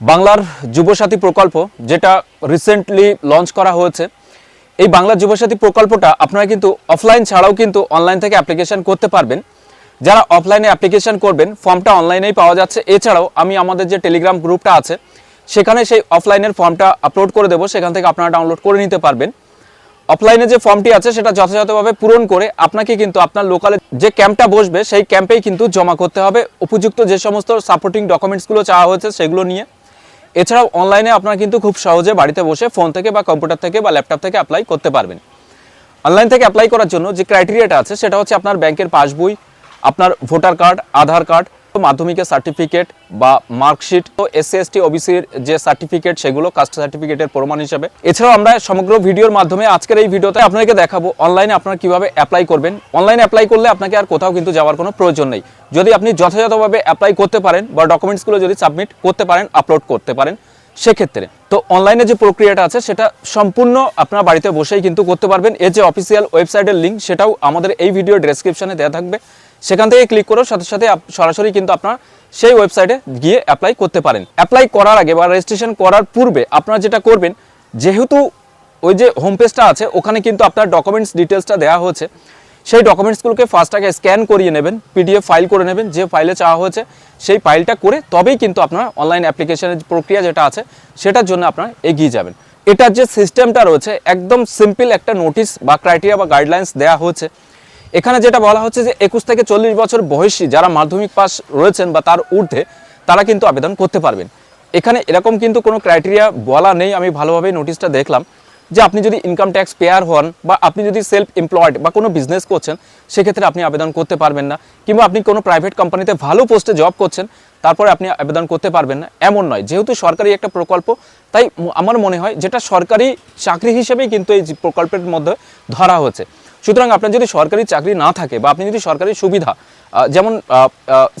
বাংলার যুবসাথী প্রকল্প যেটা রিসেন্টলি লঞ্চ করা হয়েছে, এই বাংলা যুবসাথী প্রকল্পটা আপনারা কিন্তু অফলাইন ছাড়াও কিন্তু অনলাইন থেকে অ্যাপ্লিকেশন করতে পারবেন। যারা অফলাইনে অ্যাপ্লিকেশন করবেন ফর্মটা অনলাইনেই পাওয়া যাচ্ছে। এছাড়াও আমি আমাদের যে টেলিগ্রাম গ্রুপটা আছে, সেখানে সেই অফলাইনের ফর্মটা আপলোড করে দেবো। সেখান থেকে আপনারা ডাউনলোড করে নিতে পারবেন। অফলাইনে যে ফর্মটি আছে, সেটা যথাযথভাবে পূরণ করে আপনাকে কিন্তু আপনার লোকালে যে ক্যাম্পটা বসবে, সেই ক্যাম্পেই কিন্তু জমা করতে হবে। উপযুক্ত যে সমস্ত সাপোর্টিং ডকুমেন্টসগুলো চাওয়া হয়েছে, সেগুলো নিয়ে এছাড়াও অনলাইনে আপনারা কিন্তু খুব সহজে বাড়িতে বসে ফোন থেকে বা কম্পিউটার থেকে বা ল্যাপটপ থেকে অ্যাপ্লাই করতে পারবেন। অনলাইন থেকে অ্যাপ্লাই করার জন্য যে ক্রাইটেরিয়াটা আছে, সেটা হচ্ছে আপনার ব্যাংকের পাসবই, আপনার ভোটার কার্ড আধার কার্ড মাধ্যমিকের সার্টিফিকেট বা মার্কশিট তো এসসি এসটি ওবিসির যে সার্টিফিকেট সেগুলো কাস্ট সার্টিফিকেটের প্রমাণ হিসেবে। এছাড়াও আমরা সমগ্র ভিডিওর মাধ্যমে আজকের এই ভিডিওতে আপনাদেরকে দেখাবো অনলাইনে আপনারা কীভাবে অ্যাপ্লাই করবেন। অনলাইনে অ্যাপ্লাই করলে আপনাকে আর কোথাও কিন্তু যাওয়ার কোনো প্রয়োজন নেই। যদি আপনি যথাযথভাবে অ্যাপ্লাই করতে পারেন বা ডকুমেন্টসগুলো যদি সাবমিট করতে পারেন আপলোড করতে পারেন, সেক্ষেত্রে। তো অনলাইনে যে প্রক্রিয়াটা আছে, সেটা সম্পূর্ণ আপনার বাড়িতে বসেই কিন্তু করতে পারবেন। এর যে অফিসিয়াল ওয়েবসাইটের লিঙ্ক সেটাও আমাদের এই ভিডিও ডেসক্রিপশনে দেওয়া থাকবে। সেখান থেকে ক্লিক করেও সাথে সাথে সরাসরি কিন্তু আপনার সেই ওয়েবসাইটে গিয়ে অ্যাপ্লাই করতে পারেন। অ্যাপ্লাই করার আগে বা রেজিস্ট্রেশন করার পূর্বে আপনারা যেটা করবেন, যেহেতু ওই যে হোম পেজটা আছে, ওখানে কিন্তু আপনার ডকুমেন্টস ডিটেলসটা দেওয়া হয়েছে। সেই ডকুমেন্টসগুলোকে ফার্স্ট আগে স্ক্যান করিয়ে নেবেন পিডিএফ ফাইল করে নেবেন, যে ফাইলে চাওয়া হয়েছে, সেই ফাইলটা করে তবেই কিন্তু আপনার অনলাইন অ্যাপ্লিকেশনের প্রক্রিয়া যেটা আছে, সেটার জন্য আপনারা এগিয়ে যাবেন। এটার যে সিস্টেমটা রয়েছে, একদম সিম্পল একটা নোটিশ বা ক্রাইটেরিয়া বা গাইডলাইন্স দেওয়া হয়েছে। এখানে যেটা বলা হচ্ছে যে একুশ থেকে চল্লিশ বছর বয়সী যারা মাধ্যমিক পাস রয়েছেন বা তার ঊর্ধ্বে, তারা কিন্তু আবেদন করতে পারবেন। এখানে এরকম কিন্তু কোনো ক্রাইটেরিয়া বলা নেই, আমি ভালোভাবে নোটিশটা দেখলাম যে আপনি যদি ইনকাম ট্যাক্স পেয়ার হন বা আপনি যদি সেলফ এমপ্লয়েড বা কোনো বিজনেস করছেন, সেক্ষেত্রে আপনি আবেদন করতে পারবেন না। কিংবা আপনি কোনো প্রাইভেট কোম্পানিতে ভালো পোস্টে জব করছেন, তারপরে আপনি আবেদন করতে পারবেন না। এমন নয়, যেহেতু সরকারি একটা প্রকল্প, তাই আমার মনে হয় যেটা সরকারি চাকরি হিসেবেই কিন্তু এই প্রকল্পের মধ্যে ধরা হয়েছে সুতরাং আপনার যদি সরকারি চাকরি না থাকে বা আপনি যদি সরকারি সুবিধা যেমন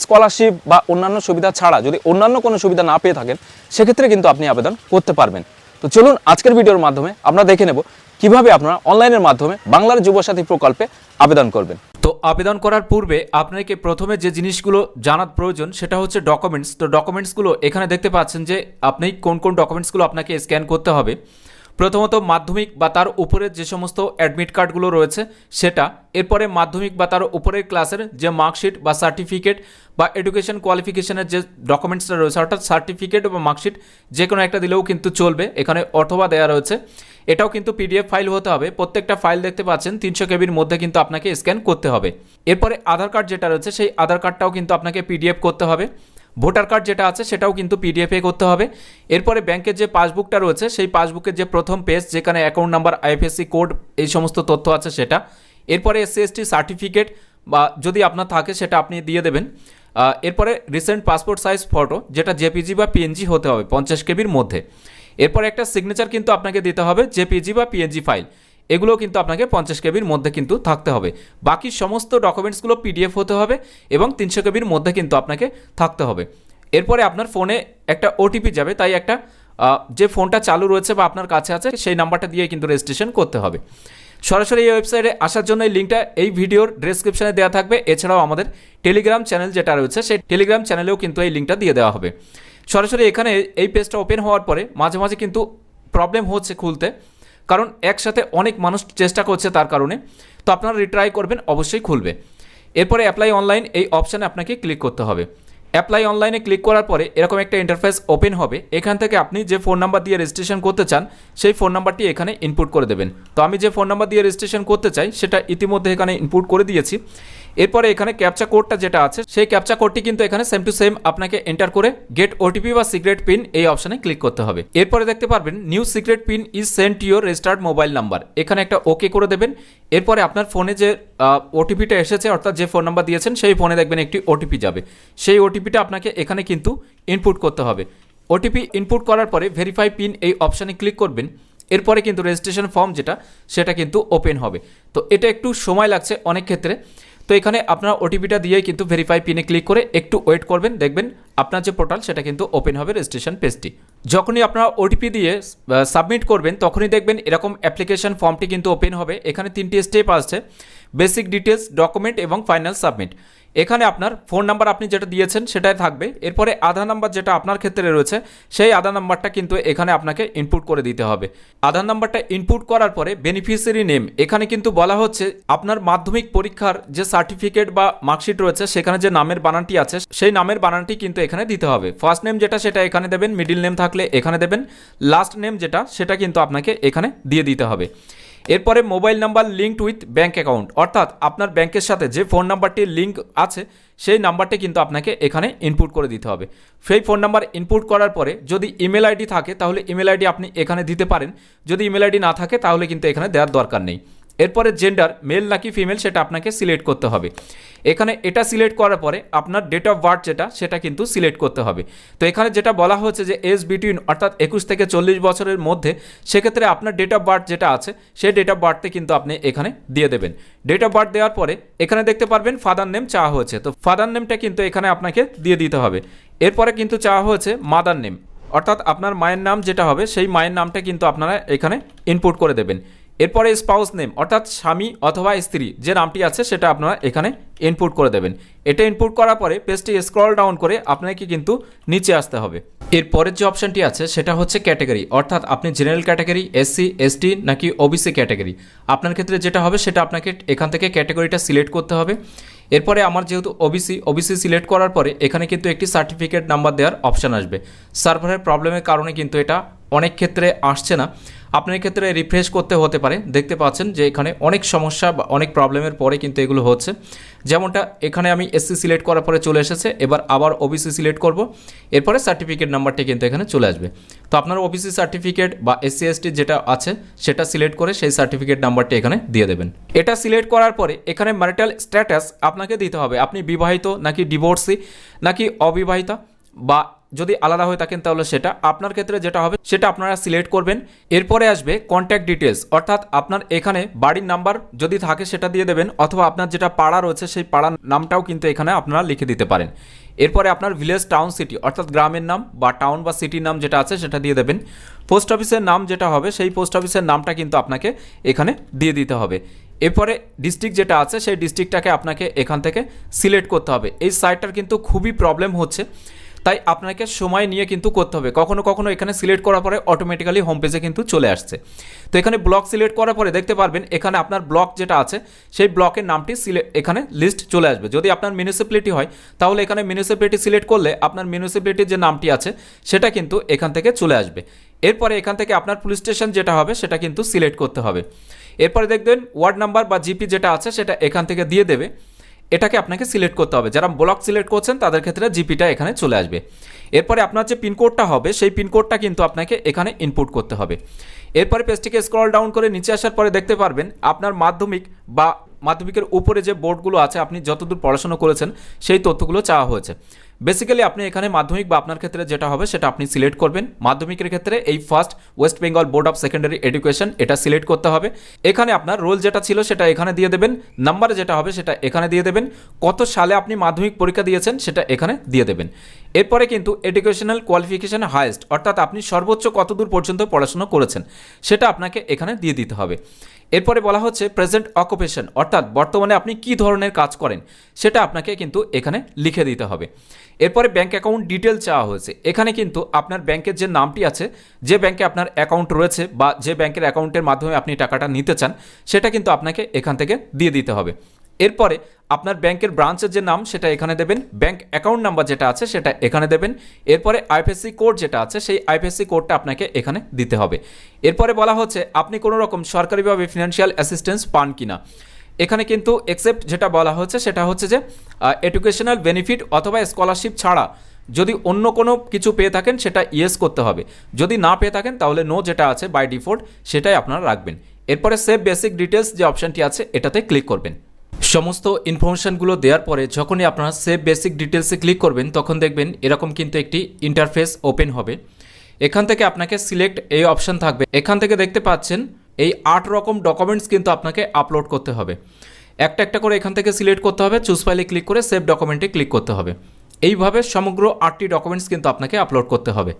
স্কলারশিপ বা অন্যান্য সুবিধা ছাড়া যদি অন্যান্য কোনো সুবিধা না পেয়ে থাকেন, সেক্ষেত্রে কিন্তু আপনি আবেদন করতে পারবেন। তো চলুন আজকের ভিডিওর মাধ্যমে আমরা দেখে নেব কীভাবে আপনারা অনলাইনের মাধ্যমে বাংলার যুবসাথী প্রকল্পে আবেদন করবেন। তো আবেদন করার পূর্বে আপনাকে প্রথমে যে জিনিসগুলো জানার প্রয়োজন সেটা হচ্ছে ডকুমেন্টস তো ডকুমেন্টসগুলো এখানে দেখতে পাচ্ছেন যে আপনি কোন কোন ডকুমেন্টসগুলো আপনাকে স্ক্যান করতে হবে। প্রথমত মাধ্যমিক বা তার উপরের যে সমস্ত অ্যাডমিট কার্ডগুলো রয়েছে, সেটা। এরপরে মাধ্যমিক বা তার উপরের ক্লাসের যে মার্কশিট বা সার্টিফিকেট বা এডুকেশন কোয়ালিফিকেশনের যে ডকুমেন্টসটা রয়েছে, অর্থাৎ সার্টিফিকেট বা মার্কশিট যে কোনো একটা দিলেও কিন্তু চলবে। এখানে অথবা দেওয়া রয়েছে। এটাও কিন্তু পিডিএফ ফাইল হতে হবে। প্রত্যেকটা ফাইল দেখতে পাচ্ছেন, তিনশো কেবির মধ্যে কিন্তু আপনাকে স্ক্যান করতে হবে। এরপরে আধার কার্ড যেটা রয়েছে, সেই আধার কার্ডটাও কিন্তু আপনাকে পিডিএফ করতে হবে। ভোটার কার্ড যেটা আছে সেটাও কিন্তু পিডিএফে করতে হবে। এরপরে ব্যাংকের যে পাসবুকটা রয়েছে, সেই পাসবুকের যে প্রথম পেজ যেখানে অ্যাকাউন্ট নাম্বার আইএফএসসি কোড এই সমস্ত তথ্য আছে সেটা। এরপরে এসসি সার্টিফিকেট বা যদি আপনার থাকে সেটা আপনি দিয়ে দেবেন। এরপরে রিসেন্ট পাসপোর্ট সাইজ ফটো যেটা জেপিজি বা পিএনজি হতে হবে, পঞ্চাশ কেবির মধ্যে। এরপরে একটা সিগনেচার কিন্তু আপনাকে দিতে হবে জেপিজি বা পিএনজি ফাইল এগুলো কিন্তু আপনাকে পঞ্চাশ কেবির মধ্যে কিন্তু থাকতে হবে। বাকি সমস্ত ডকুমেন্টসগুলো পিডিএফ হতে হবে এবং তিনশো কেবির মধ্যে কিন্তু আপনাকে থাকতে হবে। এরপরে আপনার ফোনে একটা ওটিপি যাবে, তাই একটা যে ফোনটা চালু রয়েছে বা আপনার কাছে আছে, সেই নাম্বারটা দিয়ে কিন্তু রেজিস্ট্রেশন করতে হবে। সরাসরি এই ওয়েবসাইটে আসার জন্য এই লিঙ্কটা এই ভিডিওর ডেসক্রিপশনে দেওয়া থাকবে। এছাড়াও আমাদের টেলিগ্রাম চ্যানেল যেটা রয়েছে, সেই টেলিগ্রাম চ্যানেলেও কিন্তু এই লিঙ্কটা দিয়ে দেওয়া হবে। সরাসরি এখানে এই পেজটা ওপেন হওয়ার পরে মাঝে মাঝে কিন্তু প্রবলেম হচ্ছে খুলতে। কারণ একসাথে অনেক মানুষ চেষ্টা করছে তার কারণে। তো আপনারা রিট্রাই করবেন, অবশ্যই খুলবে। এরপরে অ্যাপ্লাই অনলাইন এই অপশানে আপনাকে ক্লিক করতে হবে। অ্যাপ্লাই অনলাইনে ক্লিক করার পরে এরকম একটা ইন্টারফেস ওপেন হবে। এখান থেকে আপনি যে ফোন নাম্বার দিয়ে রেজিস্ট্রেশন করতে চান, সেই ফোন নাম্বারটি এখানে ইনপুট করে দেবেন। তো আমি যে ফোন নাম্বার দিয়ে রেজিস্ট্রেশন করতে চাই, সেটা ইতিমধ্যে এখানে ইনপুট করে দিয়েছি। এরপরে এখানে ক্যাপচা কোডটা যেটা আছে, সেই ক্যাপচা কোডটি কিন্তু এখানে সেম টু সেম আপনাকে এন্টার করে গেট ওটিপি বা সিক্রেট পিন এই অপশনে ক্লিক করতে হবে। এরপরে দেখতে পারবেন new secret pin is sent to registered mobile number এখানে একটা ওকে করে দেবেন। এরপরে আপনার ফোনে যে ওটিপিটা এসেছে, অর্থাৎ যে ফোন নাম্বার দিয়েছেন, সেই ফোনে দেখবেন একটি ওটিপি যাবে। সেই ওটিপিটা আপনাকে এখানে কিন্তু ইনপুট করতে হবে। ওটিপি ইনপুট করার পরে ভেরিফাই পিন এই অপশানে ক্লিক করবেন। এরপরে কিন্তু রেজিস্ট্রেশন ফর্ম যেটা, সেটা কিন্তু ওপেন হবে। তো এটা একটু সময় লাগছে অনেক ক্ষেত্রে। তো এখানে আপনার ওটিপিটা দিয়ে কিন্তু ভেরিফাই পিনে ক্লিক করে একটু ওয়েট করবেন, দেখবেন আপনার যে পোর্টাল সেটা কিন্তু ওপেন হবে রেজিস্ট্রেশন পেজটি যখনই আপনারা ওটিপি দিয়ে সাবমিট করবেন, তখনই দেখবেন এরকম অ্যাপ্লিকেশন ফর্মটি কিন্তু ওপেন হবে। এখানে তিনটি স্টেপ আসছে। বেসিক ডিটেলস ডকুমেন্ট এবং ফাইনাল সাবমিট। এখানে আপনার ফোন নাম্বার আপনি যেটা দিয়েছেন সেটাই থাকবে। এরপরে আধার নাম্বার যেটা আপনার ক্ষেত্রে রয়েছে, সেই আধার নাম্বারটা কিন্তু এখানে আপনাকে ইনপুট করে দিতে হবে। আধার নাম্বারটা ইনপুট করার পরে বেনিফিশিয়ারি নেম এখানে কিন্তু বলা হচ্ছে আপনার মাধ্যমিক পরীক্ষার যে সার্টিফিকেট বা মার্কশিট রয়েছে, সেখানে যে নামের বানানটি আছে, সেই নামের বানানটি কিন্তু এখানে দিতে হবে। ফার্স্ট নেম যেটা, সেটা এখানে দেবেন মিডিল নেম থাকলে এখানে দেবেন। লাস্ট নেম যেটা, সেটা কিন্তু আপনাকে এখানে দিয়ে দিতে হবে। এরপরে mobile number linked with bank account অর্থাৎ আপনার ব্যাংকের সাথে যে ফোন নাম্বারটি লিঙ্ক আছে, সেই নাম্বারটি কিন্তু আপনাকে এখানে ইনপুট করে দিতে হবে। সেই ফোন নাম্বার ইনপুট করার পরে যদি ইমেল আইডি থাকে, তাহলে ইমেল আইডি আপনি এখানে দিতে পারেন। যদি ইমেল আইডি না থাকে, তাহলে কিন্তু এখানে দেওয়ার দরকার নেই। এরপরে জেন্ডার মেল নাকি ফিমেল সেটা আপনাকে সিলেক্ট করতে হবে। এখানে এটা সিলেক্ট করার পরে আপনার ডেট অফ বার্থ যেটা, সেটা কিন্তু সিলেক্ট করতে হবে। তো এখানে যেটা বলা হচ্ছে যে এজ বিটুইন অর্থাৎ একুশ থেকে চল্লিশ বছরের মধ্যে, সেক্ষেত্রে আপনার ডেট অফ বার্থ যেটা আছে, সেই ডেট অফ বার্থে কিন্তু আপনি এখানে দিয়ে দেবেন। ডেট অফ বার্থ দেওয়ার পরে, এখানে দেখতে পারবেন ফাদার নেম চাওয়া হয়েছে। তো ফাদার নেমটা কিন্তু এখানে আপনাকে দিয়ে দিতে হবে। এরপরে কিন্তু চাওয়া হয়েছে মাদার নেম অর্থাৎ আপনার মায়ের নাম যেটা হবে, সেই মায়ের নামটা কিন্তু আপনারা এখানে ইনপুট করে দেবেন। এরপরে স্পাউস নেম অর্থাৎ স্বামী অথবা স্ত্রী, যে নামটি আছে সেটা আপনারা এখানে ইনপুট করে দেবেন। এটা ইনপুট করার পরে পেজটি স্ক্রল ডাউন করে আপনাকে কিন্তু নিচে আসতে হবে। এর পরের যে অপশানটি আছে, সেটা হচ্ছে ক্যাটাগরি অর্থাৎ আপনি জেনারেল ক্যাটাগরি এসসি এসটি নাকি ওবিসি ক্যাটাগরি আপনার ক্ষেত্রে যেটা হবে, সেটা আপনাকে এখান থেকে ক্যাটাগরিটা সিলেক্ট করতে হবে। এরপরে আমার যেহেতু ওবিসি ওবিসি সিলেক্ট করার পরে এখানে কিন্তু একটি সার্টিফিকেট নাম্বার দেওয়ার অপশান আসবে। সার্ভারের প্রবলেমের কারণে কিন্তু এটা অনেক ক্ষেত্রে আসছে না। আপনার ক্ষেত্রে রিফ্রেশ করতে হতে পারে। দেখতে পাচ্ছেন যে এখানে অনেক সমস্যা বা অনেক প্রবলেমের পরে কিন্তু এগুলো হচ্ছে। যেমনটা এখানে আমি এসসি সিলেক্ট করার পরে চলে এসেছে। এবার আবার ওবিসি সিলেক্ট করব। এরপরে সার্টিফিকেট নাম্বারটি কিন্তু এখানে চলে আসবে। তো আপনার ওবিসি সার্টিফিকেট বা এসসি এসটি যেটা আছে, সেটা সিলেক্ট করে সেই সার্টিফিকেট নাম্বারটি এখানে দিয়ে দেবেন। এটা সিলেক্ট করার পরে এখানে ম্যারিটাল স্ট্যাটাস আপনাকে দিতে হবে। আপনি বিবাহিত নাকি ডিভোর্সি নাকি অবিবাহিতা বা যদি আলাদা হয়ে থাকেন তাহলে সেটা আপনার ক্ষেত্রে যেটা হবে সেটা আপনারা সিলেক্ট করবেন। এরপরে আসবে কন্ট্যাক্ট ডিটেলস অর্থাৎ আপনার এখানে বাড়ির নাম্বার যদি থাকে সেটা দিয়ে দেবেন, অথবা আপনার যেটা পাড়া রয়েছে সেই পাড়ার নামটাও কিন্তু এখানে আপনারা লিখে দিতে পারেন। এরপরে আপনার ভিলেজ টাউন সিটি অর্থাৎ গ্রামের নাম বা টাউন বা সিটির নাম যেটা আছে সেটা দিয়ে দেবেন। পোস্ট অফিসের নাম যেটা হবে সেই পোস্ট অফিসের নামটা কিন্তু আপনাকে এখানে দিয়ে দিতে হবে। এরপরে ডিস্ট্রিক্ট যেটা আছে সেই ডিস্ট্রিক্টটাকে আপনাকে এখান থেকে সিলেক্ট করতে হবে। এই সাইটটার কিন্তু খুবই প্রবলেম হচ্ছে। তাই আপনাকে সময় নিয়ে কিন্তু করতে হবে। কখনো কখনো এখানে সিলেক্ট করার পরে অটোমেটিক্যালি হোম পেজে কিন্তু চলে আসছে। তো এখানে ব্লক সিলেক্ট করার পরে দেখতে পারবেন, এখানে আপনার ব্লক যেটা আছে, সেই ব্লকের নামটি এখানে লিস্ট চলে আসবে। যদি আপনার মিউনিসিপ্যালিটি হয়, তাহলে এখানে মিউনিসিপ্যালিটি সিলেক্ট করলে আপনার মিউনিসিপ্যালিটির যে নামটি আছে, সেটা কিন্তু এখান থেকে চলে আসবে। এরপরে এখান থেকে আপনার পুলিশ স্টেশন যেটা হবে, সেটা কিন্তু সিলেক্ট করতে হবে। এরপরে দেখবেন ওয়ার্ড নাম্বার বা জিপি যেটা আছে, সেটা এখান থেকে দিয়ে দেবে। এটাকে আপনাকে সিলেক্ট করতে হবে। যারা ব্লক সিলেক্ট করছেন, তাদের ক্ষেত্রে জিপিটা এখানে চলে আসবে। এরপরে আপনার যে পিনকোডটা হবে, সেই পিনকোডটা কিন্তু আপনাকে এখানে ইনপুট করতে হবে। এরপরে পেজটিকে স্ক্রল ডাউন করে নিচে আসার পরে দেখতে পারবেন, আপনার মাধ্যমিক বা মাধ্যমিকের উপরে যে বোর্ডগুলো আছে, আপনি যতদূর পড়াশোনা করেছেন, সেই তথ্যগুলো চাওয়া হয়েছে। বেসিক্যালি আপনি এখানে মাধ্যমিক বা আপনার ক্ষেত্রে যেটা হবে, সেটা আপনি সিলেক্ট করবেন। মাধ্যমিকের ক্ষেত্রে এই first west Bengal board of secondary education এটা সিলেক্ট করতে হবে। এখানে আপনার রোল যেটা ছিল, সেটা এখানে দিয়ে দেবেন। নাম্বার যেটা হবে, সেটা এখানে দিয়ে দেবেন। কত সালে আপনি মাধ্যমিক পরীক্ষা দিয়েছেন, সেটা এখানে দিয়ে দেবেন। এরপরে কিন্তু এডুকেশনাল কোয়ালিফিকেশন হায়েস্ট অর্থাৎ আপনি সর্বোচ্চ কতদূর পর্যন্ত পড়াশোনা করেছেন, সেটা আপনাকে এখানে দিয়ে দিতে হবে। এরপরে বলা হচ্ছে প্রেজেন্ট অকুপেশন অর্থাৎ বর্তমানে আপনি কি ধরনের কাজ করেন, সেটা আপনাকে কিন্তু এখানে লিখে দিতে হবে। এরপরে ব্যাঙ্ক অ্যাকাউন্ট ডিটেল চাওয়া হয়েছে। এখানে কিন্তু আপনার ব্যাংকের যে নামটি আছে, যে ব্যাংকে আপনার অ্যাকাউন্ট রয়েছে বা যে ব্যাংকের অ্যাকাউন্টের মাধ্যমে আপনি টাকাটা নিতে চান, সেটা কিন্তু আপনাকে এখান থেকে দিয়ে দিতে হবে। এরপরে আপনার ব্যাংকের ব্রাঞ্চের যে নাম, সেটা এখানে দেবেন। ব্যাংক অ্যাকাউন্ট নাম্বার যেটা আছে, সেটা এখানে দেবেন। এরপরে আইপিএসসি কোড যেটা আছে, সেই আইপিএসসি কোডটা আপনাকে এখানে দিতে হবে। এরপরে বলা হচ্ছে, আপনি কোনো রকম সরকারিভাবে ফিনান্সিয়াল অ্যাসিস্ট্যান্স পান কিনা? এখানে কিন্তু এক্সেপ্ট যেটা বলা হচ্ছে, সেটা হচ্ছে যে এডুকেশনাল বেনিফিট অথবা স্কলারশিপ ছাড়া যদি অন্য কোনো কিছু পেয়ে থাকেন, সেটা ইয়েস করতে হবে। যদি না পেয়ে থাকেন, তাহলে নো যেটা আছে বাই ডিফল্ট সেটাই আপনারা রাখবেন। এরপরে সেভ বেসিক ডিটেলস যে অপশানটি আছে, এটাতে ক্লিক করবেন। সমস্ত ইনফরমেশনগুলো দেওয়ার পরে যখনই আপনারা সেভ বেসিক ডিটেলসে ক্লিক করবেন, তখন দেখবেন এরকম কিন্তু একটি ইন্টারফেস ওপেন হবে। এখান থেকে আপনাকে সিলেক্ট এই অপশান থাকবে। এখান থেকে দেখতে পাচ্ছেন, এই আট রকম ডকুমেন্টস কিন্তু আপনাকে আপলোড করতে হবে। একটা একটা করে এখান থেকে সিলেক্ট করতে হবে চুজ ফাইলে ক্লিক করে সেভ ডকুমেন্টে ক্লিক করতে হবে। এইভাবে সমগ্র আটটি ডকুমেন্টস কিন্তু আপনাকে আপলোড করতে হবে।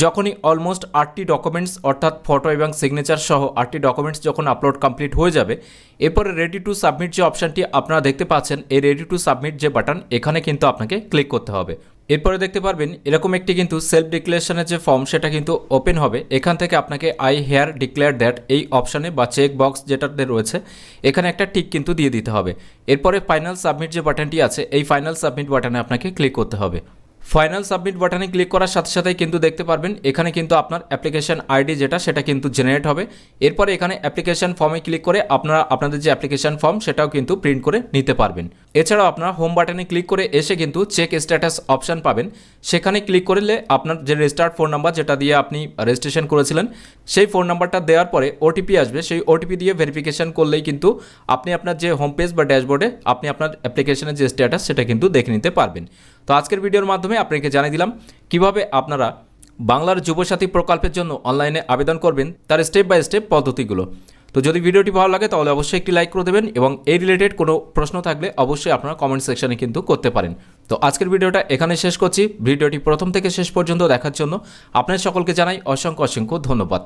যখনই অলমোস্ট আটটি ডকুমেন্টস অর্থাৎ ফটো এবং সিগনেচার সহ আটটি ডকুমেন্টস যখন আপলোড কমপ্লিট হয়ে যাবে, এরপরে রেডি টু সাবমিট যে অপশানটি আপনারা দেখতে পাচ্ছেন, এই রেডি টু সাবমিট যে বাটন এখানে কিন্তু আপনাকে ক্লিক করতে হবে। এরপরে দেখতে পারবেন, এরকম একটি কিন্তু সেলফ ডিক্লারেশনের যে ফর্ম সেটা কিন্তু ওপেন হবে। এখান থেকে আপনাকে আই হেয়ার ডিক্লেয়ার দ্যাট এই অপশানে বা চেক বক্স যেটাতে রয়েছে, এখানে একটা টিক কিন্তু দিয়ে দিতে হবে। এরপরে ফাইনাল সাবমিট যে বাটনটি আছে, এই ফাইনাল সাবমিট বাটনে আপনাকে ক্লিক করতে হবে। ফাইনাল সাবমিট বাটনে ক্লিক করার সাথে সাথেই কিন্তু দেখতে পারবেন, এখানে কিন্তু আপনার অ্যাপ্লিকেশন আইডি যেটা, সেটা কিন্তু জেনারেট হবে। এরপরে এখানে অ্যাপ্লিকেশন ফর্মে ক্লিক করে আপনারা, আপনাদের যে অ্যাপ্লিকেশন ফর্ম সেটাও কিন্তু প্রিন্ট করে নিতে পারবেন। এছাড়াও আপনারা হোম বাটনে ক্লিক করে এসে কিন্তু চেক স্ট্যাটাস অপশান পাবেন। সেখানে ক্লিক করলে আপনার যে রেজিস্টার্ড ফোন নাম্বার যেটা দিয়ে আপনি রেজিস্ট্রেশন করেছিলেন, সেই ফোন নাম্বারটা দেওয়ার পরে ওটিপি আসবে। সেই ওটিপি দিয়ে ভেরিফিকেশন করলেই কিন্তু আপনি আপনার যে হোম পেজ বা ড্যাশবোর্ডে আপনি আপনার অ্যাপ্লিকেশনের যে স্ট্যাটাস সেটা কিন্তু দেখে নিতে পারবেন। তো আজকের ভিডিওর মাধ্যমে আপনাকে জানিয়ে দিলাম, কীভাবে আপনারা বাংলার যুবসাথী প্রকল্পের জন্য অনলাইনে আবেদন করবেন তার স্টেপ বাই স্টেপ পদ্ধতিগুলো। তো যদি ভিডিওটি ভালো লাগে, তাহলে অবশ্যই একটি লাইক করে দেবেন এবং এই রিলেটেড কোনো প্রশ্ন থাকলে অবশ্যই আপনারা কমেন্ট সেকশনে কিন্তু করতে পারেন। তো আজকের ভিডিওটা এখানে শেষ করছি। ভিডিওটি প্রথম থেকে শেষ পর্যন্ত দেখার জন্য আপনাদের সকলকে জানাই অসংখ্য অসংখ্য ধন্যবাদ।